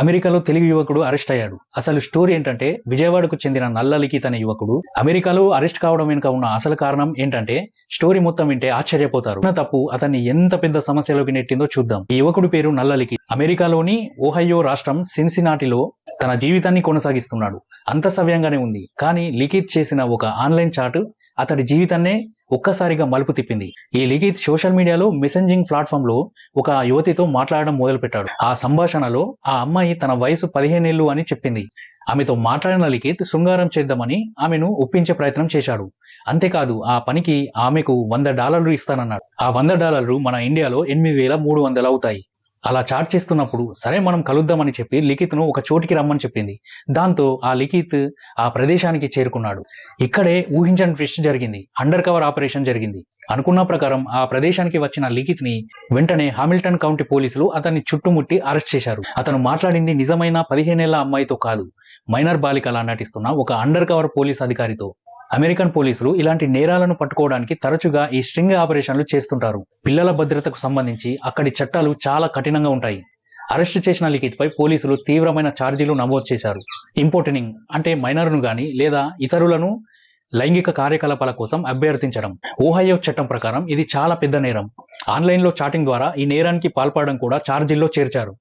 అమెరికాలో తెలుగు యువకుడు అరెస్ట్ అయ్యాడు. అసలు స్టోరీ ఏంటంటే విజయవాడకు చెందిన నల్ల లిఖిత్ అనే యువకుడు అమెరికాలో అరెస్ట్ కావడం వెనుక ఉన్న అసలు కారణం ఏంటంటే స్టోరీ మొత్తం వింటే ఆశ్చర్యపోతారు. నా తప్పు అతన్ని ఎంత పెద్ద సమస్యలోకి నెట్టిందో చూద్దాం. ఈ యువకుడి పేరు నల్ల లిఖిత్ అమెరికాలోని ఓహయో రాష్ట్రం సిన్సినాటిలో తన జీవితాన్ని కొనసాగిస్తున్నాడు. అంత సవ్యంగానే ఉంది. కానీ లిఖిత్ చేసిన ఒక ఆన్లైన్ చాట్ అతడి జీవితాన్నే ఒక్కసారిగా మలుపు తిప్పింది. ఈ లిఖిత్ సోషల్ మీడియాలో మెసెంజింగ్ ప్లాట్ఫామ్లో ఒక యువతితో మాట్లాడడం మొదలుపెట్టాడు. ఆ సంభాషణలో ఆ అమ్మాయి తన వయసు పదిహేనేళ్ళు అని చెప్పింది. ఆమెతో మాట్లాడిన లిఖిత్ శృంగారం చేద్దామని ఆమెను ఒప్పించే ప్రయత్నం చేశాడు. అంతేకాదు ఆ పనికి ఆమెకు వంద డాలర్లు ఇస్తానన్నాడు. ఆ వంద డాలర్లు మన ఇండియాలో ఎనిమిది వేల మూడు వందలు అవుతాయి. అలా చాట్ చేస్తున్నప్పుడు సరే మనం కలుద్దామని చెప్పి లిఖిత్ను ఒక చోటికి రమ్మని చెప్పింది. దాంతో ఆ లిఖిత్ ఆ ప్రదేశానికి చేరుకున్నాడు. ఇక్కడే ఊహించని ట్విస్ట్ జరిగింది. అండర్ కవర్ ఆపరేషన్ జరిగింది. అనుకున్న ప్రకారం ఆ ప్రదేశానికి వచ్చిన లిఖిత్ని వెంటనే హామిల్టన్ కౌంటీ పోలీసులు అతన్ని చుట్టుముట్టి అరెస్ట్ చేశారు. అతను మాట్లాడింది నిజమైన పదిహేనేళ్ళ అమ్మాయితో కాదు. మైనర్ బాలికలా నటిస్తున్న ఒక అండర్ కవర్ పోలీస్ అధికారితో. అమెరికన్ పోలీసులు ఇలాంటి నేరాలను పట్టుకోవడానికి తరచుగా ఈ స్ట్రింగ్ ఆపరేషన్లు చేస్తుంటారు. పిల్లల భద్రతకు సంబంధించి అక్కడి చట్టాలు చాలా కఠినంగా ఉంటాయి. అరెస్ట్ చేసిన లిఖిత్పై పోలీసులు తీవ్రమైన ఛార్జీలు నమోదు చేశారు. ఇంపోర్టినింగ్ అంటే మైనర్ను గాని లేదా ఇతరులను లైంగిక కార్యకలాపాల కోసం అభ్యర్థించడం. ఓహయో చట్టం ప్రకారం ఇది చాలా పెద్ద నేరం. ఆన్లైన్లో చాటింగ్ ద్వారా ఈ నేరానికి పాల్పడడం కూడా ఛార్జీల్లో చేర్చారు.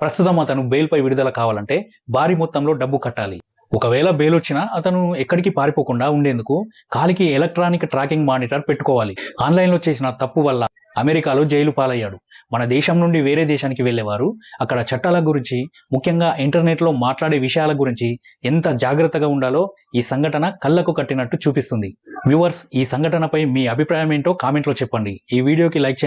ప్రస్తుతం అతను బెయిల్పై విడుదల కావాలంటే భారీ మొత్తంలో డబ్బు కట్టాలి. ఒకవేళ బెయిల్ వచ్చినా అతను ఎక్కడికి పారిపోకుండా ఉండేందుకు కాలికి ఎలక్ట్రానిక్ ట్రాకింగ్ మానిటర్ పెట్టుకోవాలి. ఆన్లైన్లో చేసిన తప్పు వల్ల అమెరికాలో జైలు పాలయ్యాడు. మన దేశం నుండి వేరే దేశానికి వెళ్ళేవారు. అక్కడ చట్టాల గురించి ముఖ్యంగా ఇంటర్నెట్లో మాట్లాడే విషయాల గురించి ఎంత జాగ్రత్తగా ఉండాలో ఈ సంఘటన కళ్ళకు కట్టినట్టు చూపిస్తుంది. వ్యూవర్స్ ఈ సంఘటనపై మీ అభిప్రాయం ఏంటో కామెంట్లో చెప్పండి. ఈ వీడియోకి లైక్ చేయండి.